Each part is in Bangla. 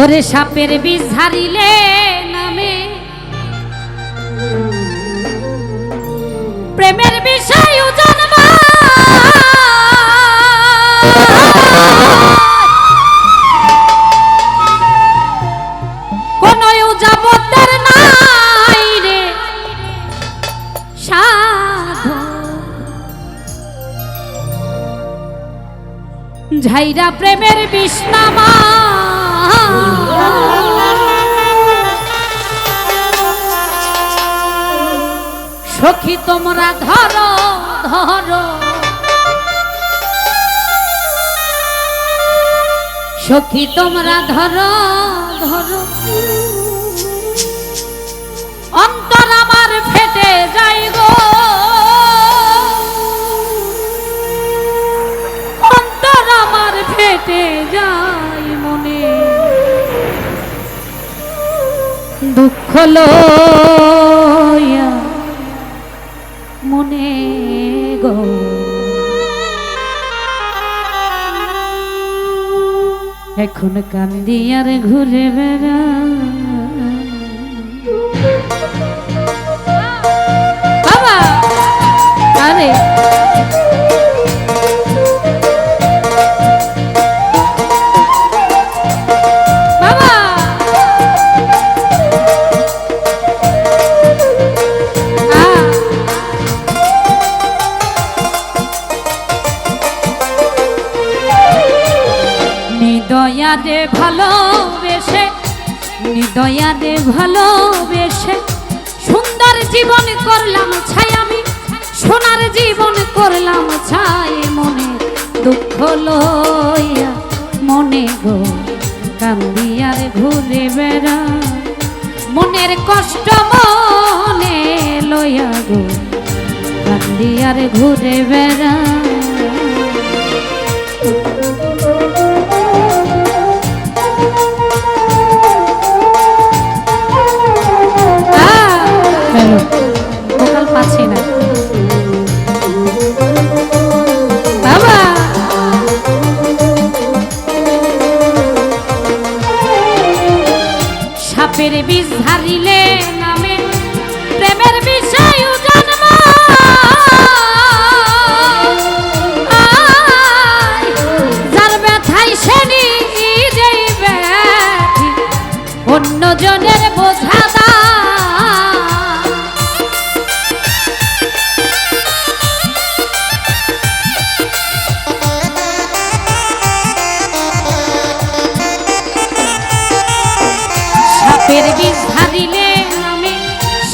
ওরে সাপের বিষ ঝারিলে নামে। প্রেমের বিষয় জন্মা। ঝাইরা প্রেমের বিষ্ণামা সখী তোমরা ধরো ধরো। সখী তোমরা ধরো ধরো। অন্তর আমার ফেটে লইয়া মনে গো। এখন কান্দি আর ঘুরে বেড়া নিদয়ারে ভালোবেসে নিদয়ারে ভালোবেসে সুন্দর জীবন করলাম ছাই আমি, সোনার জীবন করলাম ছাই মনে দুঃখ লইয়া মনে গো কান্দিয়ার ঘুরে বেড়া। মনের কষ্ট মনে লইয়া গো কান্দিয়ার ঘুরে বেড়া।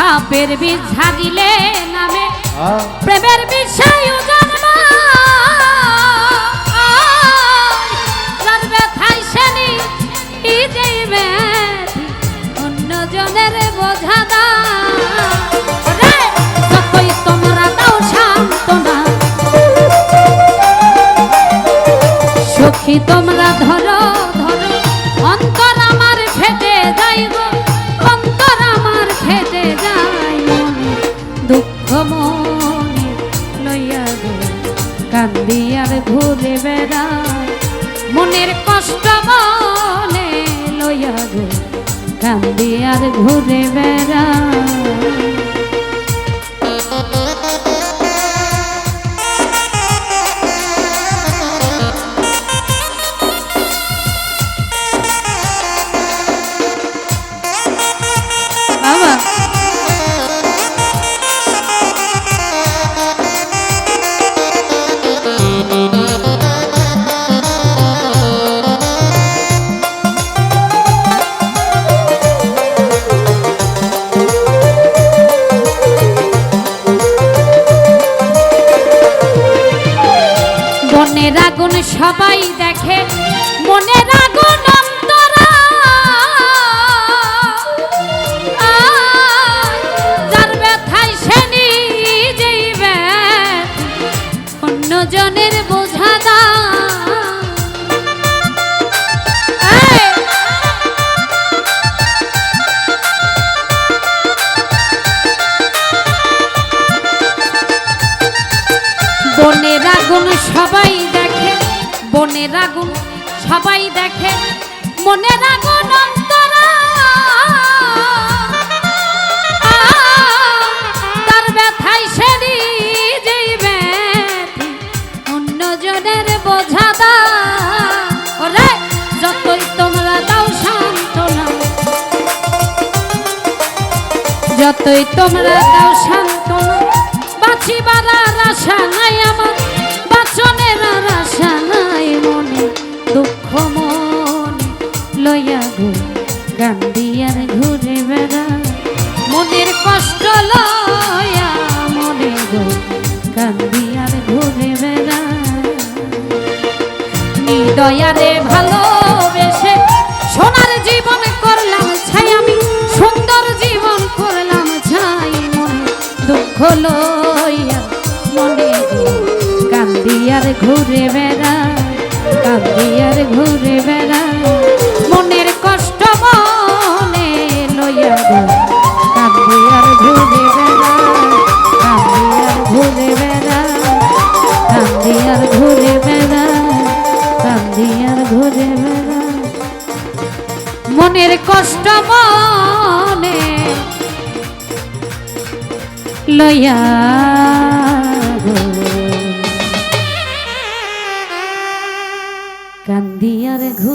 সাপের বীজ ঝাড়িলে নামে। প্রেমের বিষয় জন্ম সেনি নিজেই ব্যাধি অন্য জনের বোঝা দা তোমরা দাও সান্ত্বনা। সখী তোমরা ধরো ধরো মনের কষ্ট মনে লইয়া কান্দি আর ঘুরে বেড়াই বনের আগুন সবাই দেখে। মনের আগুন সবাই দেখে বনের আগুন সবাই দেখে মনের আগুন তার যতই তোমরা দাও শান্ত যতই তোমরা দাও বাঁচিবার আশা নাই আমার। দুঃখ মনে লইয়া গো গান্দিয়ার ঘুরে বেড়া। মনের কষ্ট লয়া মনে গো গান্দিয়ার ঘুরে বেড়া। দয়ারে ভালোবেসে জীবন করলাম আমি সুন্দর জীবন করলাম মনে দুঃখ লইয়া মনে কান্দিয়ার ঘুরে বেড়া। কান্দিয়ার ঘুরে বেড়া। মনের কষ্ট মনে লইয়া গো। কান্দিয়ার ঘুরে বেড়া কান্দিয়ার ঘুরে বেড়া। কান্দিয়ার ঘুরে বেড়া কষ্ট মনে লইয়া